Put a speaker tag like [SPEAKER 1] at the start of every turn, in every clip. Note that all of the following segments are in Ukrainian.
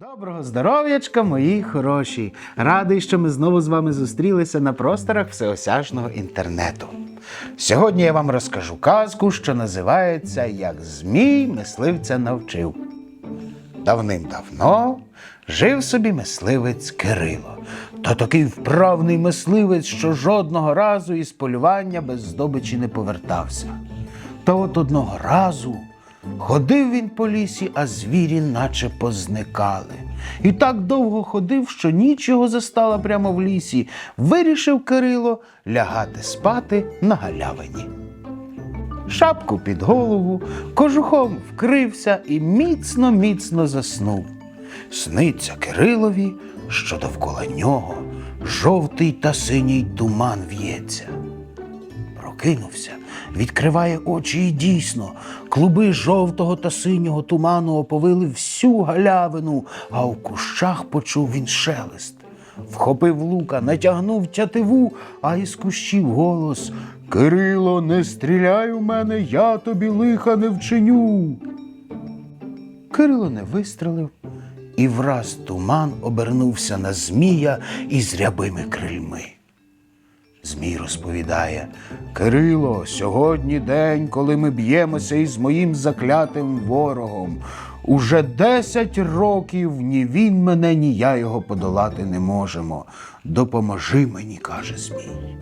[SPEAKER 1] Доброго здоров'ячка, мої хороші! Радий, що ми знову з вами зустрілися на просторах всеосяжного інтернету. Сьогодні я вам розкажу казку, що називається Як Змій мисливця навчив. Давним-давно жив собі мисливець Кирило. Та такий вправний мисливець, що жодного разу із полювання без здобичі не повертався. Та от одного разу ходив він по лісі, а звірі наче позникали. І так довго ходив, що ніч його застала прямо в лісі. Вирішив Кирило лягати спати на галявині. Шапку під голову, кожухом вкрився і міцно міцно заснув. Сниться Кирилові, що довкола нього жовтий та синій туман в'ється. Прокинувся, відкриває очі і дійсно, клуби жовтого та синього туману оповили всю галявину, а у кущах почув він шелест. Вхопив лука, натягнув тятиву, а із кущів голос Кирило, не стріляй у мене, я тобі лиха не вчиню. Кирило не вистрелив, і враз туман обернувся на змія із рябими крильми. Змій розповідає Кирило, сьогодні день, коли ми б'ємося із моїм заклятим ворогом. Уже десять років ні він мене, ні я його подолати не можемо. Допоможи мені, каже Змій.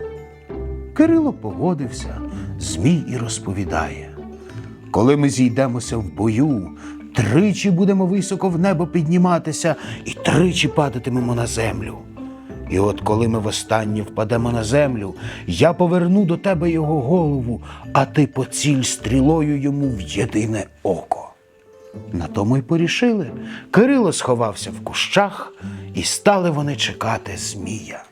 [SPEAKER 1] Кирило погодився, Змій і розповідає. Коли ми зійдемося в бою, тричі будемо високо в небо підніматися і тричі падатимемо на землю. І от коли ми востаннє впадемо на землю, я поверну до тебе його голову, а ти поціль стрілою йому в єдине око. На тому й порішили. Кирило сховався в кущах, і стали вони чекати Змія.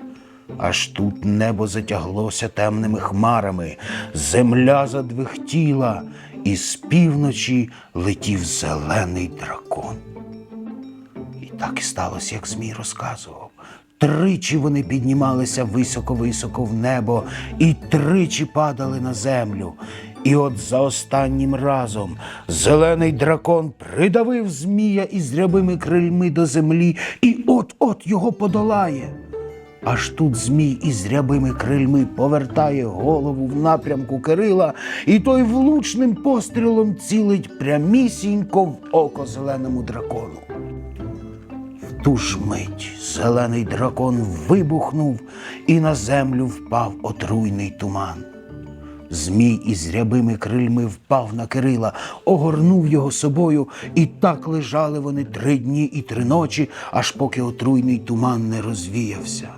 [SPEAKER 1] Аж тут небо затяглося темними хмарами, земля задвихтіла, і з півночі летів зелений дракон. І так і сталося, як Змій розказував. Тричі вони піднімалися високо-високо в небо і тричі падали на землю. І от за останнім разом зелений дракон придавив Змія із рябими крильми до землі і от-от його подолає. Аж тут Змій із рябими крильми повертає голову в напрямку Кирила, і той влучним пострілом цілить прямісінько в око зеленому дракону. Ту ж мить зелений дракон вибухнув, і на землю впав отруйний туман. Змій із рябими крильми впав на Кирила, огорнув його собою, і так лежали вони три дні і три ночі, аж поки отруйний туман не розвіявся.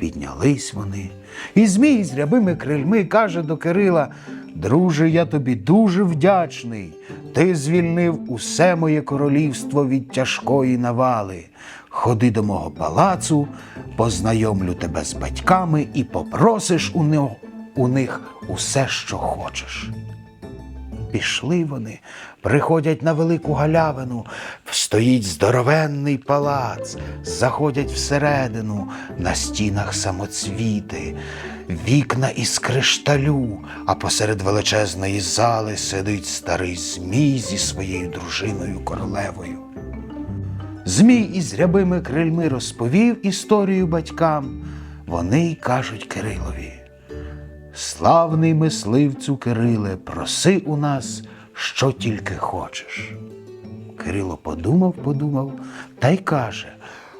[SPEAKER 1] Піднялись вони, і Змій з рябими крильми каже до Кирила: Друже, я тобі дуже вдячний. Ти звільнив усе моє королівство від тяжкої навали. Ходи до мого палацу, познайомлю тебе з батьками і попросиш у них, у них усе, що хочеш. Пішли вони, приходять на велику галявину, стоїть здоровенний палац, заходять всередину, на стінах самоцвіти, вікна із кришталю, а посеред величезної зали сидить старий Змій зі своєю дружиною королевою. Змій із рябими крильми розповів історію батькам. Вони й кажуть Кирилові. Славний мисливцю Кириле, проси у нас, що тільки хочеш. Кирило подумав, подумав та й каже: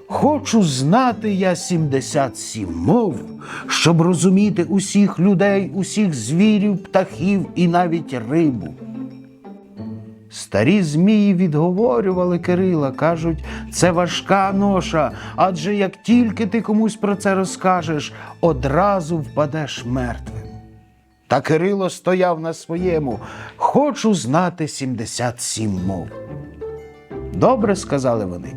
[SPEAKER 1] Хочу знати я 77 мов, щоб розуміти усіх людей, усіх звірів, птахів і навіть рибу. Старі змії відговорювали Кирила, кажуть, це важка ноша, адже як тільки ти комусь про це розкажеш, одразу впадеш мертвим. Та Кирило стояв на своєму. Хочу знати 77 мов. Добре, сказали вони.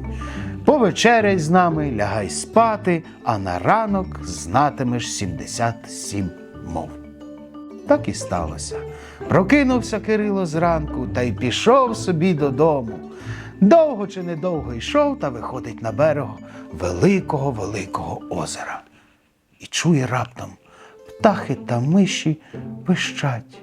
[SPEAKER 1] Повечеряй з нами, лягай спати, а на ранок знатимеш 77 мов. Так і сталося. Прокинувся Кирило зранку та й пішов собі додому. Довго чи недовго йшов та виходить на берег великого великого озера. І чує раптом птахи та миші пищать.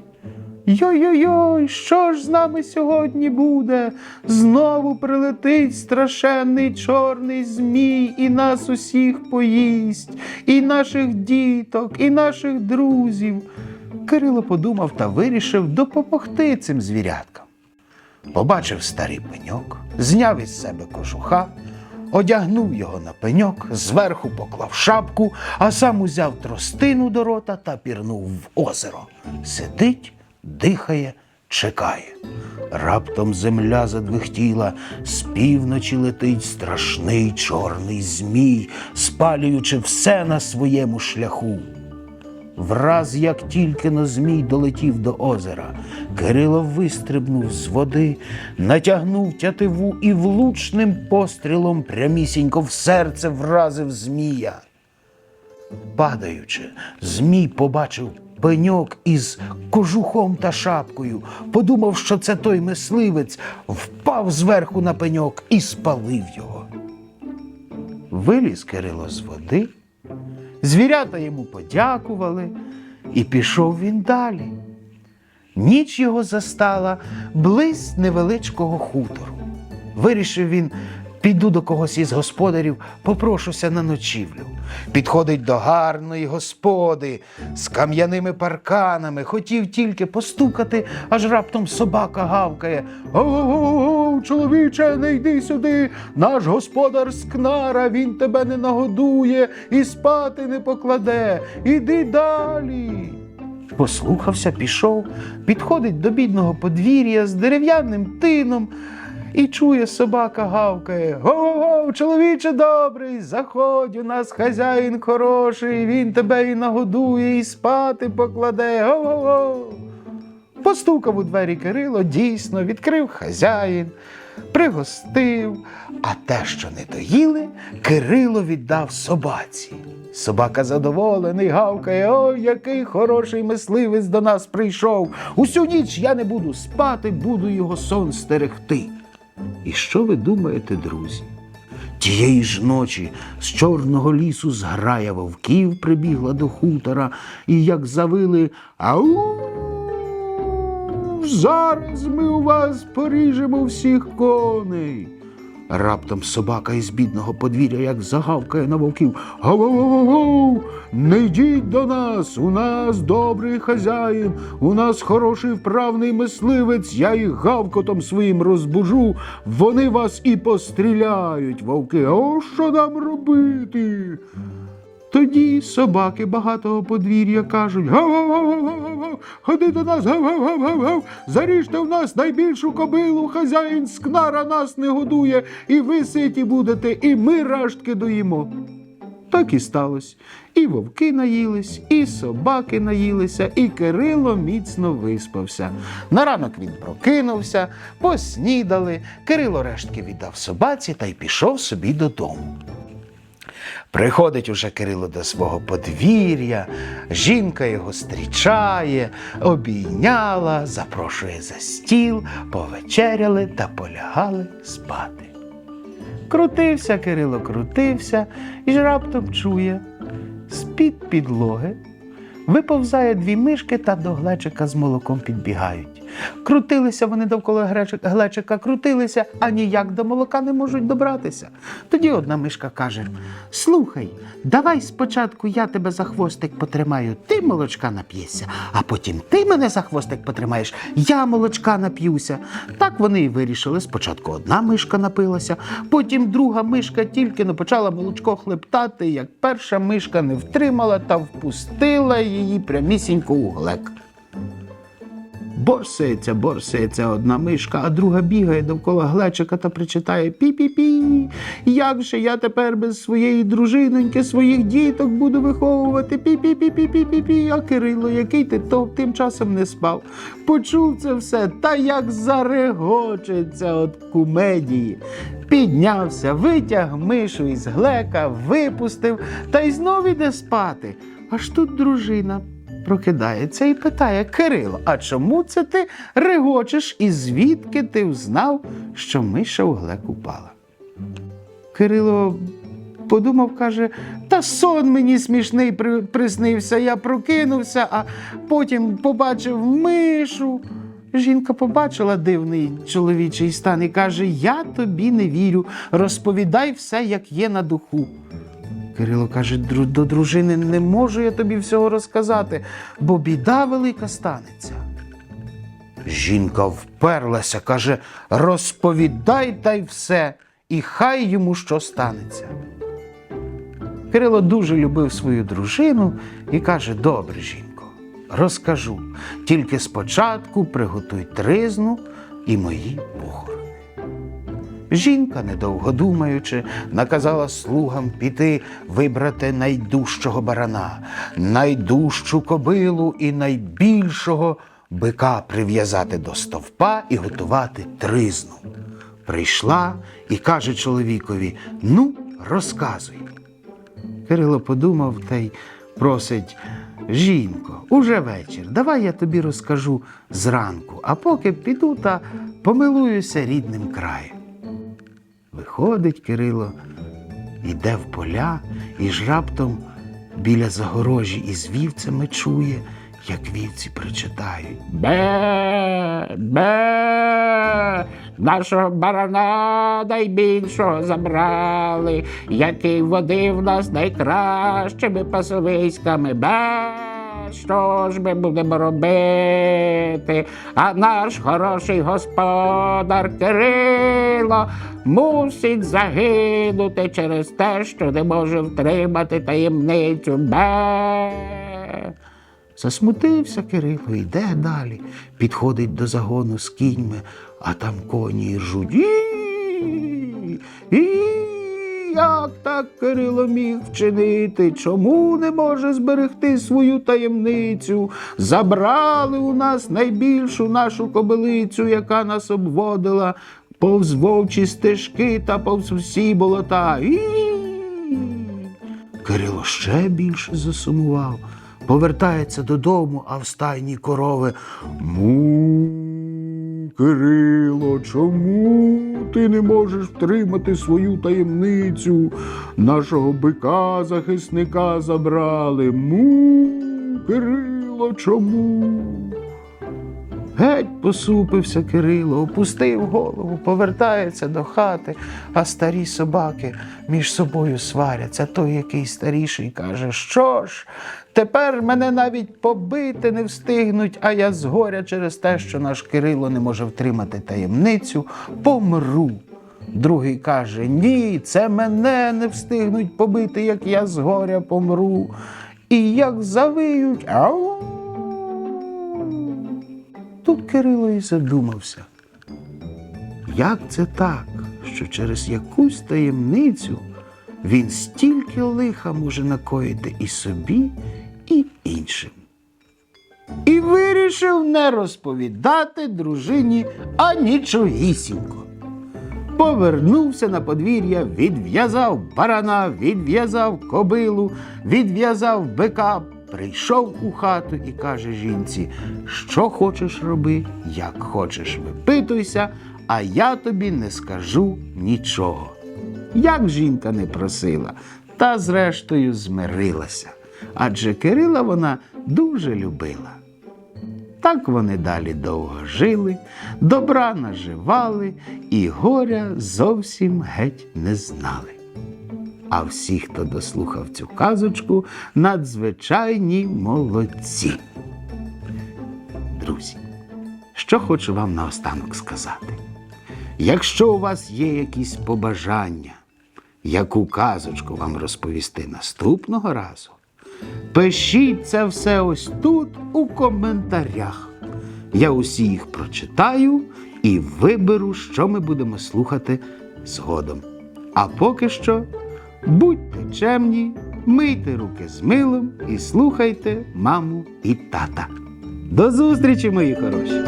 [SPEAKER 1] Йой-йой-йой, що ж з нами сьогодні буде? Знову прилетить страшенний чорний змій і нас усіх поїсть, і наших діток, і наших друзів. Кирило подумав та вирішив допомогти цим звіряткам. Побачив старий пеньок, зняв із себе кожуха, одягнув його на пеньок, зверху поклав шапку, а сам узяв тростину до рота та пірнув в озеро. Сидить, дихає, чекає. Раптом земля задвихтіла, з півночі летить страшний чорний змій, спалюючи все на своєму шляху. Враз, як тільки но змій долетів до озера, Кирило вистрибнув з води, натягнув тятиву і влучним пострілом прямісінько в серце вразив змія. Падаючи, змій побачив пеньок із кожухом та шапкою, подумав, що це той мисливець, впав зверху на пеньок і спалив його. Виліз Кирило з води, звірята йому подякували, і пішов він далі. Ніч його застала близь невеличкого хутору. Вирішив він, піду до когось із господарів, попрошуся на ночівлю. Підходить до гарної господи з кам'яними парканами, хотів тільки постукати, аж раптом собака гавкає. Го-го-го, чоловіче, не йди сюди. Наш господар скнара, він тебе не нагодує і спати не покладе. Іди далі. Послухався, пішов, підходить до бідного подвір'я з дерев'яним тином і чує, собака гавкає. Го-го, чоловіче добрий, заходь, у нас хазяїн хороший, він тебе і нагодує, і спати покладе. Го-го-го. Постукав у двері Кирило, дійсно, відкрив хазяїн, пригостив, а те, що не доїли, Кирило віддав собаці. Собака задоволений, гавкає, ой, який хороший мисливець до нас прийшов. Усю ніч я не буду спати, буду його сон стерегти. І що ви думаєте, друзі? Тієї ж ночі з чорного лісу зграя вовків прибігла до хутора, і як завили Ау! Зараз ми у вас поріжемо всіх коней. Раптом собака із бідного подвір'я, як загавкає на вовків. Гав-гав-гав-гав! Не йдіть до нас, у нас добрий хазяїн, у нас хороший вправний мисливець, я їх гавкотом своїм розбужу, вони вас і постріляють, вовки. О, що нам робити? Тоді собаки багатого подвір'я кажуть гав-гав-гав-гав-гав, ходи до нас, гав-гав-гав-гав, заріжте в нас найбільшу кобилу, хазяїн скнара нас не годує, і ви ситі будете, і ми раштки доїмо. Так і сталося. І вовки наїлись, і собаки наїлися, і Кирило міцно виспався. На ранок він прокинувся, поснідали, Кирило рештки віддав собаці та й пішов собі додому. Приходить уже Кирило до свого подвір'я, жінка його зустрічає, обійняла, запрошує за стіл, повечеряли та полягали спати. Крутився Кирило, крутився і ж раптом чує, з-під підлоги виповзає дві мишки та до глечика з молоком підбігають. Крутилися вони довкола глечика, крутилися, а ніяк до молока не можуть добратися. Тоді одна мишка каже: Слухай, давай спочатку я тебе за хвостик потримаю, ти молочка нап'єшся, а потім ти мене за хвостик потримаєш, я молочка нап'юся. Так вони і вирішили. Спочатку одна мишка напилася, потім друга мишка тільки не почала молочко хлептати, як перша мишка не втримала та впустила її прямісінько у глек. Борсається, борсається одна мишка, а друга бігає довкола глечика та причитає Пі-пі-пі. Як же я тепер без своєї дружиноньки, своїх діток буду виховувати? пі-пі-пі-пі-пі-пі-пі, А Кирило, який ти то тим часом не спав? Почув це все, та як зарегочеться от кумедії. Піднявся, витяг мишу із глека, випустив та й знов іде спати. Аж тут дружина прокидається і питає Кирило, а чому це ти регочеш і звідки ти взнав, що миша у глек упала? Кирило подумав, каже, та сон мені смішний приснився. Я прокинувся, а потім побачив мишу. Жінка побачила дивний чоловічий стан і каже: Я тобі не вірю, розповідай все, як є на духу. Кирило каже, до дружини не можу я тобі всього розказати, бо біда велика станеться. Жінка вперлася, каже, розповідай та й все, і хай йому що станеться. Кирило дуже любив свою дружину і каже: Добре, жінко, розкажу. Тільки спочатку приготуй тризну і мої похорони. Жінка, недовго думаючи, наказала слугам піти вибрати найдужчого барана, найдужчу кобилу і найбільшого бика прив'язати до стовпа і готувати тризну. Прийшла і каже чоловікові: Ну, розказуй. Кирило подумав та й просить: Жінко, уже вечір, давай я тобі розкажу зранку, а поки піду та помилуюся рідним краєм. Виходить Кирило, йде в поля і ж раптом біля загорожі із вівцями чує, як вівці причитають.
[SPEAKER 2] Бе, бе, нашого барана найбільшого забрали, який водив нас найкращими пасовиськами. Бе, що ж ми будемо робити? А наш хороший господар Кирило мусить загинути через те, що не може втримати таємницю. Бе.
[SPEAKER 1] Засмутився Кирило, йде далі, підходить до загону з кіньми, а там коні ржуть. І, і, як так Кирило міг вчинити? Чому не може зберегти свою таємницю? Забрали у нас найбільшу нашу кобилицю, яка нас обводила повз вовчі стежки та повз всі болота. Кирило ще більше засумував. Повертається додому, а в стайні корови. Му, Кирило, чому ти не можеш втримати свою таємницю? Нашого бика захисника забрали. Му, Кирило, чому? Геть посупився Кирило, опустив голову, повертається до хати, а старі собаки між собою сваряться. Той, який старіший, каже: Що ж, тепер мене навіть побити не встигнуть, а я згоря через те, що наш Кирило не може втримати таємницю, помру. Другий каже: Ні, це мене не встигнуть побити, як я згоря помру. І як завиють. Ау! Тут Кирило і задумався. Як це так, що через якусь таємницю він стільки лиха може накоїти і собі, і іншим? І вирішив не розповідати дружині анічогісінько. Повернувся на подвір'я, відв'язав барана, відв'язав кобилу, відв'язав бика, прийшов у хату і каже жінці: що хочеш роби, як хочеш випитуйся, а я тобі не скажу нічого. Як жінка не просила, та зрештою змирилася, адже Кирила вона дуже любила. Так вони далі довго жили, добра наживали і горя зовсім геть не знали. А всі, хто дослухав цю казочку, надзвичайні молодці. Друзі, що хочу вам наостанок сказати. Якщо у вас є якісь побажання, яку казочку вам розповісти наступного разу, Пишіть це все ось тут у коментарях. Я усі їх прочитаю і виберу, що ми будемо слухати згодом. А поки що будьте чемні, мийте руки з милом і слухайте маму і тата. До зустрічі, мої хороші!